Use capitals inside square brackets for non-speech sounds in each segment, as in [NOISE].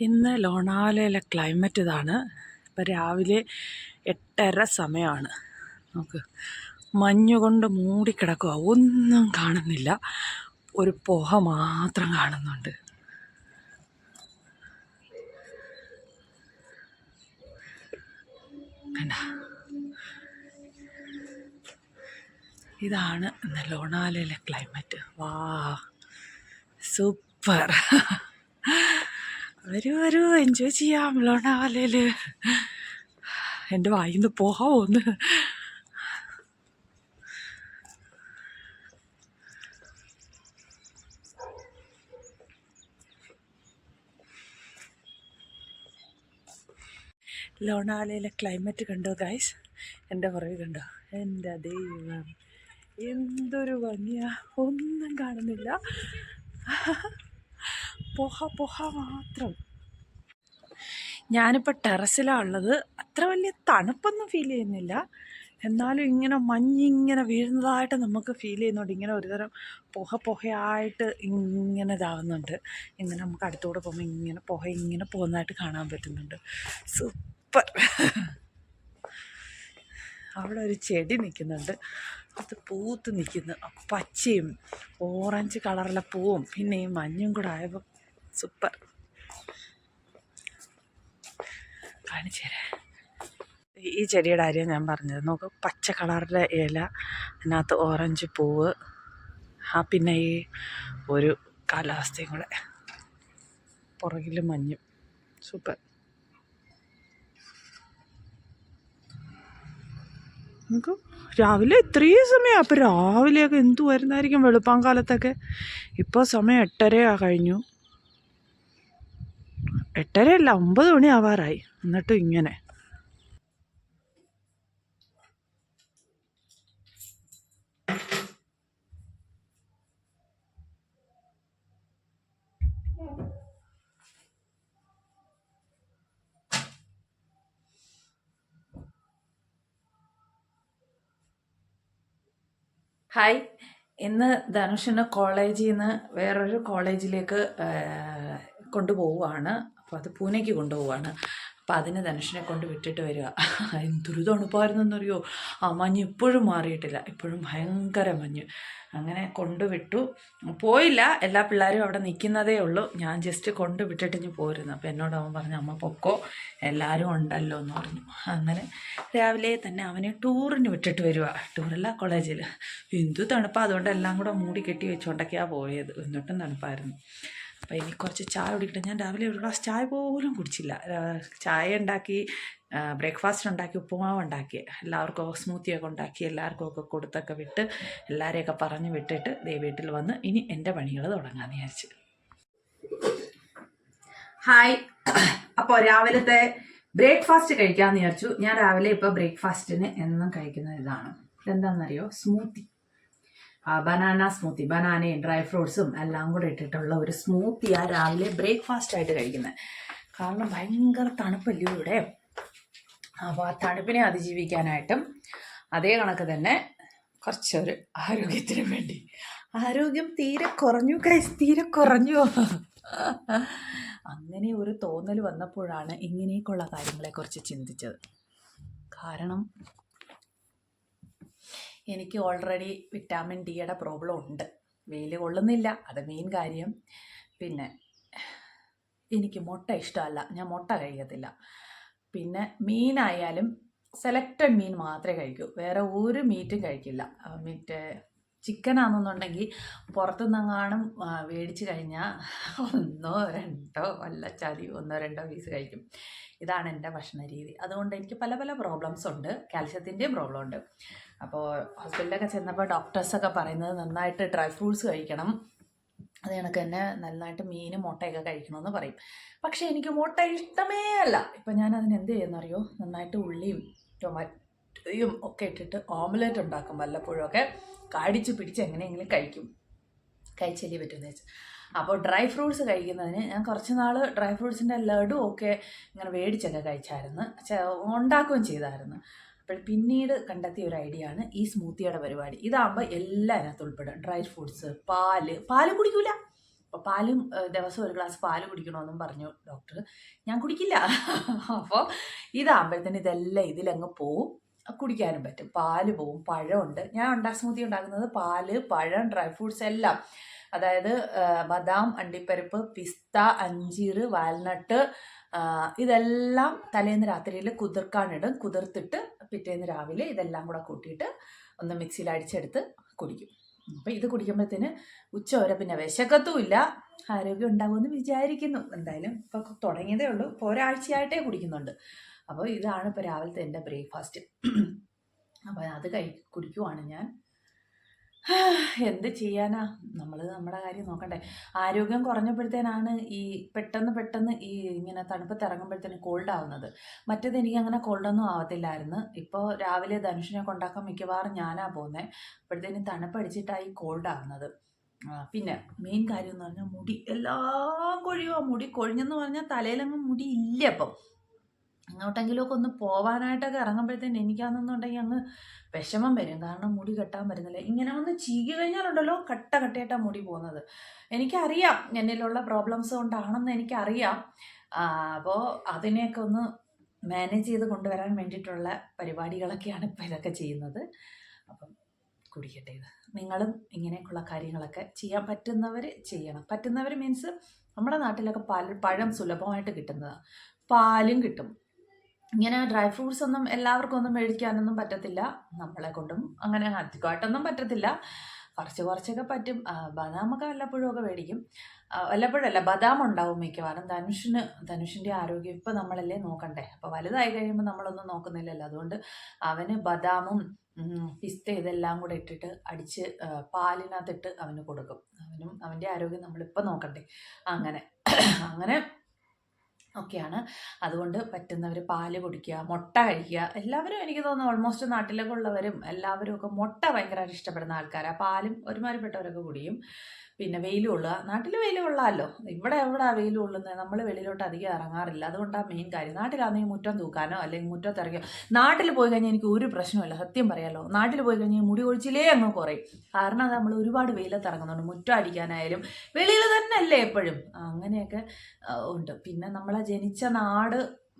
ഇന്ന് ലോണാവലയിലെ ക്ലൈമറ്റ് ഇതാണ്. ഇപ്പം രാവിലെ എട്ടര സമയമാണ് നമുക്ക് മഞ്ഞുകൊണ്ട് മൂടിക്കിടക്കുക ഒന്നും കാണുന്നില്ല. ഒരു പുക മാത്രം കാണുന്നുണ്ട്. ഇതാണ് ഇന്ന് ലോണാലയിലെ ക്ലൈമറ്റ് വാ. സൂപ്പർ. വരൂ വരൂ എൻജോയ് ചെയ്യാം ലോണാവാലയിൽ എന്റെ വായിന്ന് പോകാമോ ഒന്ന്? ലോണാലയിലെ ക്ലൈമറ്റ് കണ്ടോ ഗൈസ് എന്റെ പുറകെ കണ്ടോ? എന്റെ ദൈവം എന്തൊരു ഭംഗിയാ. ഒന്നും കാണുന്നില്ല. പുഹ പുഹ മാത്രം. ഞാനിപ്പോൾ ടെറസിലാണ് ഉള്ളത്. അത്ര വലിയ തണുപ്പൊന്നും ഫീൽ ചെയ്യുന്നില്ല. എന്നാലും ഇങ്ങനെ മഞ്ഞിങ്ങനെ വീഴുന്നതായിട്ട് നമുക്ക് ഫീൽ ചെയ്യുന്നുണ്ട്. ഇങ്ങനെ ഒരുതരം പുക പുകയായിട്ട് ഇങ്ങനെ ഇതാവുന്നുണ്ട്. ഇങ്ങനെ നമുക്ക് അടുത്തൂടെ പോകുമ്പോൾ ഇങ്ങനെ പുക ഇങ്ങനെ പോകുന്നതായിട്ട് കാണാൻ പറ്റുന്നുണ്ട്. സൂപ്പർ അവിടെ ഒരു ചെടി നിൽക്കുന്നുണ്ട് അത് പൂത്ത് നിൽക്കുന്നു പച്ചയും ഓറഞ്ച് കളറിലെ പൂവും പിന്നെ ഈ മഞ്ഞും കൂടെ ആയപ്പോൾ സൂപ്പർ. കാണിച്ചു തരാം. ഈ ചെടിയുടെ കാര്യം ഞാൻ പറഞ്ഞത്. നോക്ക് പച്ച കളറിലെ ഇല അതിനകത്ത് ഓറഞ്ച് പൂവ് ആ പിന്നെ ഈ ഒരു കാലാവസ്ഥയും കൂടെ. പുറകിൽ മഞ്ഞും. സൂപ്പർ. നമുക്ക് രാവിലെ ഇത്രയും സമയം. അപ്പോൾ രാവിലെയൊക്കെ എന്തു വരുന്നതായിരിക്കും വെളുപ്പാൻ കാലത്തൊക്കെ? ഇപ്പോൾ സമയം എട്ടരയാണ് കഴിഞ്ഞു. എട്ടരയല്ല ഒമ്പത് മണി ആവാറായി എന്നിട്ടും ഇങ്ങനെ. ഹായ് ഇന്ന് ധനുഷിന് കോളേജിൽ നിന്ന് വേറൊരു കോളേജിലേക്ക് കൊണ്ടുപോവുകയാണ്. അപ്പോൾ അത് പൂനെക്ക് കൊണ്ടുപോവാണ്. അപ്പോൾ അതിനെ ധനുഷിനെ കൊണ്ട് വിട്ടിട്ട് വരിക. [LAUGHS] എന്തൊരു തണുപ്പായിരുന്നെന്നറിയോ? ആ മഞ്ഞ് ഇപ്പോഴും മാറിയിട്ടില്ല. ഇപ്പോഴും ഭയങ്കര മഞ്ഞ്. അങ്ങനെ കൊണ്ടുവിട്ടു പോയില്ല. എല്ലാ പിള്ളേരും അവിടെ നിൽക്കുന്നതേ ഉള്ളൂ. ഞാൻ ജസ്റ്റ് കൊണ്ടുവിട്ടിട്ട് ഇനി പോരുന്നു. അപ്പോൾ എന്നോട് അവൻ പറഞ്ഞു അമ്മ പൊക്കോ. എല്ലാവരും ഉണ്ടല്ലോ എന്ന് പറഞ്ഞു. അങ്ങനെ രാവിലെ തന്നെ അവനെ ടൂറിന് വിട്ടിട്ട് വരിക. ടൂറല്ല കോളേജിൽ എന്തു തണുപ്പാണ് അതുകൊണ്ട് എല്ലാം കൂടെ മൂടി കെട്ടി വെച്ചുകൊണ്ടൊക്കെയാണ് പോയത്. എന്നിട്ടും തണുപ്പായിരുന്നു. അപ്പോൾ ഇനി കുറച്ച് ചായ കുടിക്കട്ടെ ഞാൻ രാവിലെ ഒരു ഗ്ലാസ് ചായ പോലും കുടിച്ചില്ല. ചായ ഉണ്ടാക്കി ബ്രേക്ക്ഫാസ്റ്റ് ഉണ്ടാക്കി ഉപ്പുമാവ് ഉണ്ടാക്കി എല്ലാവർക്കും സ്മൂത്തിയൊക്കെ ഉണ്ടാക്കി എല്ലാവർക്കും ഒക്കെ കൊടുത്തൊക്കെ വിട്ട് എല്ലാവരെയൊക്കെ പറഞ്ഞ് വിട്ടിട്ട് ദേ വീട്ടിൽ വന്ന് ഇനി എന്റെ പണികൾ തുടങ്ങാമെന്ന് വിചാരിച്ച്. ഹായ് അപ്പോൾ രാവിലത്തെ ബ്രേക്ക്ഫാസ്റ്റ് കഴിക്കാമെന്ന് വിചാരിച്ചു. ഞാൻ രാവിലെ ഇപ്പോൾ ബ്രേക്ക്ഫാസ്റ്റിന് എന്നും കഴിക്കുന്ന ഇതാണ്. ഇതെന്താണെന്നറിയോ സ്മൂത്തി ബനാന സ്മൂത്തി ബനാനയും ഡ്രൈ ഫ്രൂട്ട്സും എല്ലാം കൂടെ ഇട്ടിട്ടുള്ള ഒരു സ്മൂത്തിയാണ് രാവിലെ ബ്രേക്ക്ഫാസ്റ്റ് ആയിട്ട് കഴിക്കുന്നത് കാരണം ഭയങ്കര തണുപ്പല്ലേ ഇവിടെ? അപ്പോൾ ആ തണുപ്പിനെ അതിജീവിക്കാനായിട്ടും അതേ കണക്ക് തന്നെ കുറച്ചൊരു ആരോഗ്യത്തിന് വേണ്ടി. ആരോഗ്യം തീരെ കുറഞ്ഞു കൈസ് തീരെ കുറഞ്ഞു. അങ്ങനെ ഒരു തോന്നൽ വന്നപ്പോഴാണ് ഇങ്ങനെയൊക്കെയുള്ള കാര്യങ്ങളെക്കുറിച്ച് ചിന്തിച്ചത്. കാരണം എനിക്ക് ഓൾറെഡി വിറ്റാമിൻ ഡിയുടെ പ്രോബ്ലം ഉണ്ട്. വെയിൽ കൊള്ളുന്നില്ല. അത് മെയിൻ കാര്യം. പിന്നെ എനിക്ക് മുട്ട ഇഷ്ടമല്ല. ഞാൻ മുട്ട കഴിക്കത്തില്ല. പിന്നെ മീനായാലും സെലക്റ്റഡ് മീൻ മാത്രമേ കഴിക്കൂ. വേറെ ഒരു മീറ്റും കഴിക്കില്ല. ആ, മറ്റേ ചിക്കനാണെന്നുണ്ടെങ്കിൽ പുറത്തുനിന്നെങ്ങാനും മേടിച്ച് കഴിഞ്ഞാൽ ഒന്നോ രണ്ടോ വല്ല ചതി ഒന്നോ രണ്ടോ പീസ് കഴിക്കും. ഇതാണ് എന്റെ ഭക്ഷണ രീതി അതുകൊണ്ട് എനിക്ക് പല പല പ്രോബ്ലംസ് ഉണ്ട്. കാൽഷ്യത്തിന്റെയും പ്രോബ്ലം ഉണ്ട്. അപ്പോൾ ഹോസ്പിറ്റലിലൊക്കെ ചെന്നപ്പോൾ ഡോക്ടേഴ്സൊക്കെ പറയുന്നത് നന്നായിട്ട് ഡ്രൈ ഫ്രൂട്ട്സ് കഴിക്കണം. അത് കണക്ക് തന്നെ നന്നായിട്ട് മീൻ മുട്ടയൊക്കെ കഴിക്കണമെന്ന് പറയും. പക്ഷേ എനിക്ക് മുട്ട ഇഷ്ടമേ അല്ല. ഇപ്പം ഞാൻ അതിന് എന്ത് ചെയ്യുന്നറിയോ? നന്നായിട്ട് ഉള്ളിയും ടൊമാറ്റോയും ഒക്കെ ഇട്ടിട്ട് ഓംലെറ്റ് ഉണ്ടാക്കും വല്ലപ്പോഴൊക്കെ കാടിച്ച് പിടിച്ച് എങ്ങനെയെങ്കിലും കഴിക്കും. കഴിച്ചല്ലേ പറ്റുമെന്ന് വെച്ചാൽ അപ്പോൾ ഡ്രൈ ഫ്രൂട്ട്സ് കഴിക്കുന്നതിന് ഞാൻ കുറച്ച് നാൾ ഡ്രൈ ഫ്രൂട്ട്സിന്റെ ലഡു ഒക്കെ ഇങ്ങനെ മേടിച്ചൊക്കെ കഴിച്ചായിരുന്നു. ഉണ്ടാക്കുകയും ചെയ്തായിരുന്നു. അപ്പോൾ പിന്നീട് കണ്ടെത്തിയ ഒരു ഐഡിയ ആണ് ഈ സ്മൂത്തിയുടെ പരിപാടി. ഇതാകുമ്പോൾ എല്ലാം അതിനകത്ത് ഉൾപ്പെടും. ഡ്രൈ ഫ്രൂട്ട്സ് പാൽ. പാൽ കുടിക്കൂല. അപ്പോൾ പാലും ദിവസം ഒരു ഗ്ലാസ് പാൽ കുടിക്കണമെന്നും പറഞ്ഞു ഡോക്ടർ ഞാൻ കുടിക്കില്ല. അപ്പോൾ ഇതാകുമ്പോഴത്തേന് ഇതെല്ലാം ഇതിലങ്ങ് പോവും. കുടിക്കാനും പറ്റും. പാൽ പോവും പഴമുണ്ട്. ഞാൻ ഉണ്ടാ സ്മൂതി ഉണ്ടാക്കുന്നത് പാൽ പഴം ഡ്രൈ ഫ്രൂട്ട്സ് എല്ലാം. അതായത് ബദാം അണ്ടിപ്പരിപ്പ് പിസ്ത അഞ്ചീർ വാൽനട്ട് ഇതെല്ലാം തലേന്ന് രാത്രിയിൽ കുതിർക്കാനിടും. കുതിർത്തിട്ട് പിറ്റേന്ന് രാവിലെ ഇതെല്ലാം കൂടെ കൂട്ടിയിട്ട് ഒന്ന് മിക്സിയിൽ അടിച്ചെടുത്ത് കുടിക്കും. അപ്പം ഇത് കുടിക്കുമ്പോഴത്തേന് ഉച്ച വരെ പിന്നെ വിശക്കത്തുമില്ല ആരോഗ്യം ഉണ്ടാകുമെന്ന് വിചാരിക്കുന്നു. എന്തായാലും ഇപ്പം തുടങ്ങിയതേ ഉള്ളൂ. ഇപ്പോൾ ഒരാഴ്ചയായിട്ടേ കുടിക്കുന്നുണ്ട്. അപ്പോൾ ഇതാണ് ഇപ്പോൾ രാവിലത്തെ എന്റെ ബ്രേക്ക്ഫാസ്റ്റ് അപ്പോൾ അത് കഴി കുടിക്കുവാണ് ഞാൻ. എന്ത് ചെയ്യാനാ? നമ്മൾ നമ്മുടെ കാര്യം നോക്കണ്ടേ. ആരോഗ്യം കുറഞ്ഞപ്പോഴത്തേനാണ് ഈ പെട്ടെന്ന് പെട്ടെന്ന് ഈ ഇങ്ങനെ തണുപ്പത്ത് ഇറങ്ങുമ്പോഴത്തേന് കോൾഡ് ആവുന്നത്. മറ്റേത് എനിക്ക് അങ്ങനെ കോൾഡൊന്നും ആവത്തില്ലായിരുന്നു. ഇപ്പോൾ രാവിലെ ധനുഷിനെ കൊണ്ടാക്കാൻ മിക്കവാറും ഞാനാ പോകുന്നത് അപ്പോഴത്തേനും തണുപ്പടിച്ചിട്ടായി കോൾഡ് ആവുന്നത്. പിന്നെ മെയിൻ കാര്യം എന്ന് പറഞ്ഞാൽ മുടി എല്ലാം കൊഴിയുവാ. മുടി കൊഴിഞ്ഞെന്ന് പറഞ്ഞാൽ തലയിലങ്ങ് മുടി ഇല്ല ഇപ്പം. എങ്ങോട്ടെങ്കിലുമൊക്കെ ഒന്ന് പോവാനായിട്ടൊക്കെ ഇറങ്ങുമ്പോഴത്തേന് എനിക്കാണെന്നുണ്ടെങ്കിൽ അങ്ങ് വിഷമം വരും. കാരണം മുടി കെട്ടാൻ പറ്റുന്നില്ല. ഇങ്ങനെ ഒന്ന് ചീകി കഴിഞ്ഞാലുണ്ടല്ലോ കട്ട കട്ടയായിട്ടാണ് മുടി പോകുന്നത്. എനിക്കറിയാം എന്നിലുള്ള പ്രോബ്ലംസ് കൊണ്ടാണെന്ന് എനിക്കറിയാം. അപ്പോൾ അതിനെയൊക്കെ ഒന്ന് മാനേജ് ചെയ്ത് കൊണ്ടുവരാൻ വേണ്ടിയിട്ടുള്ള പരിപാടികളൊക്കെയാണ് ഇപ്പോൾ ഇതൊക്കെ ചെയ്യുന്നത്. അപ്പം കുടിക്കട്ടെ നിങ്ങളും ഇങ്ങനെയൊക്കെയുള്ള കാര്യങ്ങളൊക്കെ ചെയ്യാൻ പറ്റുന്നവർ ചെയ്യണം. പറ്റുന്നവർ മീൻസ് നമ്മുടെ നാട്ടിലൊക്കെ പാൽ പഴം സുലഭമായിട്ട് കിട്ടുന്നതാണ് പാലും കിട്ടും. ഇങ്ങനെ ഡ്രൈ ഫ്രൂട്ട്സ് ഒന്നും എല്ലാവർക്കും ഒന്നും മേടിക്കാനൊന്നും പറ്റത്തില്ല. നമ്മളെ കൊണ്ടും അങ്ങനെ അധികമായിട്ടൊന്നും പറ്റത്തില്ല. കുറച്ച് കുറച്ചൊക്കെ പറ്റും. ബദാമൊക്കെ വല്ലപ്പോഴും ഒക്കെ മേടിക്കും. വല്ലപ്പോഴല്ല ബദാം ഉണ്ടാവും മിക്കവാറും. ധനുഷിന് ധനുഷിന്റെ ആരോഗ്യം ഇപ്പം നമ്മളല്ലേ നോക്കണ്ടേ? അപ്പോൾ വലുതായി കഴിയുമ്പോൾ നമ്മളൊന്നും നോക്കുന്നില്ലല്ലോ. അതുകൊണ്ട് അവന് ബദാമും പിസ്ത ഇതെല്ലാം കൂടെ ഇട്ടിട്ട് അടിച്ച് പാലിനകത്തിട്ട് അവന് കൊടുക്കും. അവനും അവന്റെ ആരോഗ്യം നമ്മളിപ്പോൾ നോക്കണ്ടേ? അങ്ങനെ അങ്ങനെ ഒക്കെയാണ്. അതുകൊണ്ട് പറ്റുന്നവർ പാൽ കുടിക്കുക മുട്ട കഴിക്കുക. എല്ലാവരും എനിക്ക് തോന്നുന്നു ഓൾമോസ്റ്റ് നാട്ടിലൊക്കെ ഉള്ളവരും എല്ലാവരും ഒക്കെ മുട്ട ഭയങ്കരമായിട്ട് ഇഷ്ടപ്പെടുന്ന ആൾക്കാരാണ് പാലും ഒരുമാതിരിപ്പെട്ടവരൊക്കെ കുടിയും. പിന്നെ വെയിൽ കൊള്ളുക നാട്ടിൽ വെയിൽ കൊള്ളാമല്ലോ ഇവിടെ എവിടെ വെയിൽ കൊള്ളുന്നത് നമ്മൾ വെളിയിലോട്ട് അധികം ഇറങ്ങാറില്ല. അതുകൊണ്ടാണ് മെയിൻ കാര്യം. നാട്ടിലാണെങ്കിൽ മുറ്റം തൂക്കാനോ അല്ലെങ്കിൽ മുറ്റം ഇറങ്ങിയോ നാട്ടിൽ പോയി കഴിഞ്ഞാൽ എനിക്ക് ഒരു പ്രശ്നമില്ല സത്യം പറയാമല്ലോ നാട്ടിൽ പോയി കഴിഞ്ഞാൽ മുടി ഒഴിച്ചിലേ അങ്ങ് കുറയും. കാരണം നമ്മൾ ഒരുപാട് വെയിലത്ത് ഇറങ്ങുന്നുണ്ട്. മുറ്റം അടിക്കാനായാലും വെളിയിൽ തന്നെ അല്ലേ എപ്പോഴും. അങ്ങനെയൊക്കെ ഉണ്ട്. പിന്നെ നമ്മളെ ജനിച്ച നാട്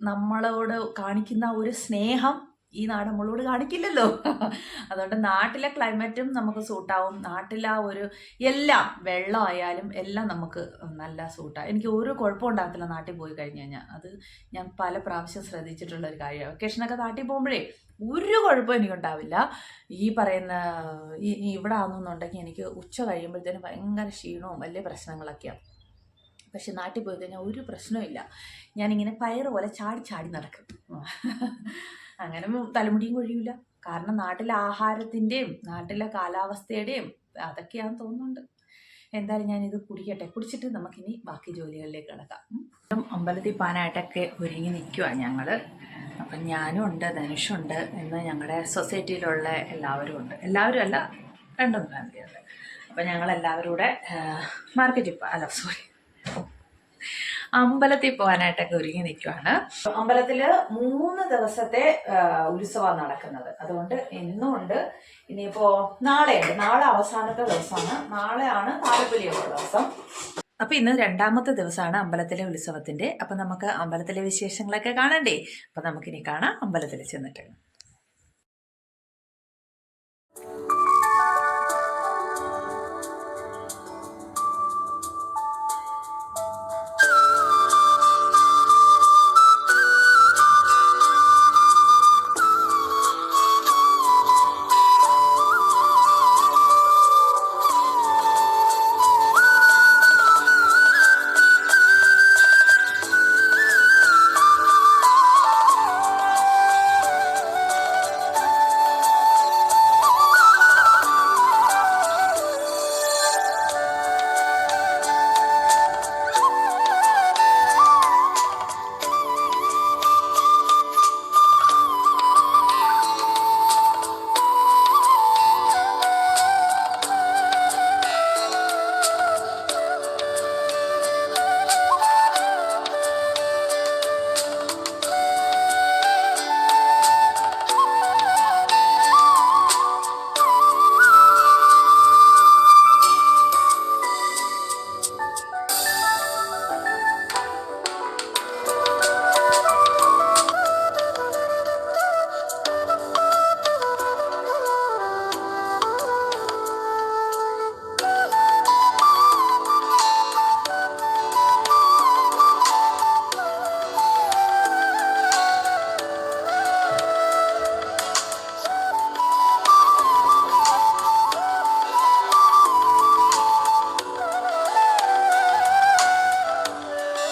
നമ്മളോട് കാണിക്കുന്ന ഒരു സ്നേഹം ഈ നാട് നമ്മളോട് കാണിക്കില്ലല്ലോ. [LAUGHS] അതുകൊണ്ട് നാട്ടിലെ ക്ലൈമറ്റും നമുക്ക് സൂട്ടാവും നാട്ടിലെ ഒരു എല്ലാം വെള്ളമായാലും എല്ലാം നമുക്ക് നല്ല സൂട്ടാണ് എനിക്ക് ഒരു കുഴപ്പം ഉണ്ടാകത്തില്ല നാട്ടിൽ പോയി കഴിഞ്ഞ് കഴിഞ്ഞാൽ അത് ഞാൻ പല പ്രാവശ്യം ശ്രദ്ധിച്ചിട്ടുള്ള ഒരു കാര്യമാണ് വെക്കേഷനൊക്കെ നാട്ടിൽ പോകുമ്പോഴേ ഒരു കുഴപ്പം എനിക്കുണ്ടാവില്ല. ഈ പറയുന്ന ഇവിടെ ആണെന്നുണ്ടെങ്കിൽ എനിക്ക് ഉച്ച കഴിയുമ്പോഴത്തേനും ഭയങ്കര ക്ഷീണവും വലിയ പ്രശ്നങ്ങളൊക്കെയാണ് പക്ഷെ നാട്ടിൽ പോയി കഴിഞ്ഞാൽ ഒരു പ്രശ്നവും ഇല്ല. ഞാനിങ്ങനെ പയർ പോലെ ചാടി ചാടി നടക്കും. അങ്ങനെ തലമുടിയും കൊഴിയൂല. കാരണം നാട്ടിലെ ആഹാരത്തിന്റെയും നാട്ടിലെ കാലാവസ്ഥയുടെയും അതൊക്കെയാണെന്ന് തോന്നുന്നുണ്ട്. എന്തായാലും ഞാനിത് കുടിക്കട്ടെ. കുടിച്ചിട്ട് നമുക്കിനി ബാക്കി ജോലികളിലേക്ക് കിടക്കാം. അമ്പലത്തിൽ പാനായിട്ടൊക്കെ ഒരുങ്ങി നിൽക്കുവാണ് ഞങ്ങൾ അപ്പം ഞാനും ഉണ്ട് ധനുഷുണ്ട് ഇന്ന് ഞങ്ങളുടെ സൊസൈറ്റിയിലുള്ള എല്ലാവരും ഉണ്ട്. എല്ലാവരും അല്ല രണ്ടൊന്നും ഫാമിലിയുണ്ട് അപ്പം ഞങ്ങളെല്ലാവരും കൂടെ മാർക്കറ്റിൽ അല്ല സോറി അമ്പലത്തിൽ പോകാനായിട്ടൊക്കെ ഒരുങ്ങി നിൽക്കുവാണ് അമ്പലത്തിൽ മൂന്ന് ദിവസത്തെ ഉത്സവമാണ് നടക്കുന്നത്. അതുകൊണ്ട് ഇന്നും ഉണ്ട്. ഇനിയിപ്പോ നാളെയുണ്ട്. നാളെ അവസാനത്തെ ദിവസമാണ്. നാളെയാണ് താലപ്പൊലിയുള്ള ദിവസം. അപ്പൊ ഇന്ന് രണ്ടാമത്തെ ദിവസമാണ് അമ്പലത്തിലെ ഉത്സവത്തിന്റെ. അപ്പൊ നമുക്ക് അമ്പലത്തിലെ വിശേഷങ്ങളൊക്കെ കാണണ്ടേ? അപ്പൊ നമുക്കിനി കാണാം അമ്പലത്തിൽ ചെന്നിട്ട്.